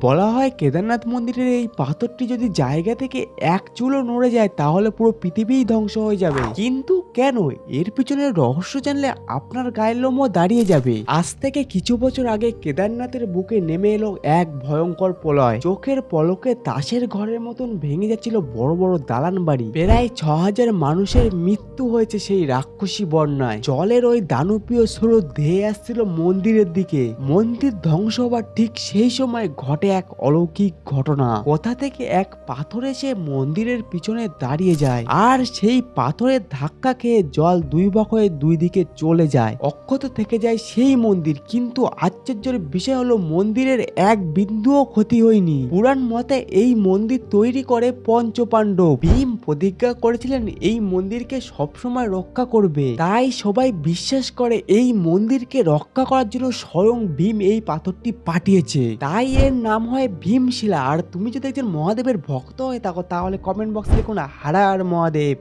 বলা হয় কেদারনাথ মন্দিরের এই পাথরটি যদি জায়গা থেকে এক চুলো নড়ে যায়, তাহলে পুরো পৃথিবীই ধ্বংস হয়ে যাবে। কিন্তু কেন? এর পিছনে রহস্য জানলে আপনার গায়ের লোমও দাঁড়িয়ে যাবে। আজ থেকে কিছু বছর আগে কেদারনাথের বুকে নেমে এলো এক ভয়ঙ্কর প্রলয়। চোখের পলকে তাসের ঘরের মতন ভেঙে যাচ্ছিল বড় বড় দালান বাড়ি। প্রায় ছ হাজার মানুষের মৃত্যু হয়েছে সেই রাক্ষসী বন্যায়। জলের ওই দানবীয় স্রোত ধেয়ে আসছিল মন্দিরের দিকে। মন্দির ধ্বংস হবার ঠিক সেই সময় ঘটে এক অলৌকিক ঘটনা। কোথা থেকে এক পাথর এসে মন্দিরের পিছনে দাঁড়িয়ে যায় আর সেই পাথরের ধাক্কা খেয়ে জল দুই বক হয়ে দুই দিকে চলে যায়। অক্ষত থেকে যায় সেই মন্দির, কিন্তু আশ্চর্যের বিষয় হলো মন্দিরের এক বিন্দুও ক্ষতি হয়নি। পুরাণ মতে এই মন্দির তৈরি করে পঞ্চপাণ্ডব। ভীম প্রতিজ্ঞা করেছিলেন এই মন্দিরকে সবসময় রক্ষা করবে। তাই সবাই বিশ্বাস করে এই মন্দিরকে রক্ষা করার জন্য স্বয়ং ভীম এই পাথরটি পাঠিয়েছে। তাই এর নাম হয় ভীমশিলা। আর তুমি যদি একজন মহাদেবের ভক্ত হয়ে থাকো তাহলে কমেন্ট বক্সে লিখুন হারার মহাদেব।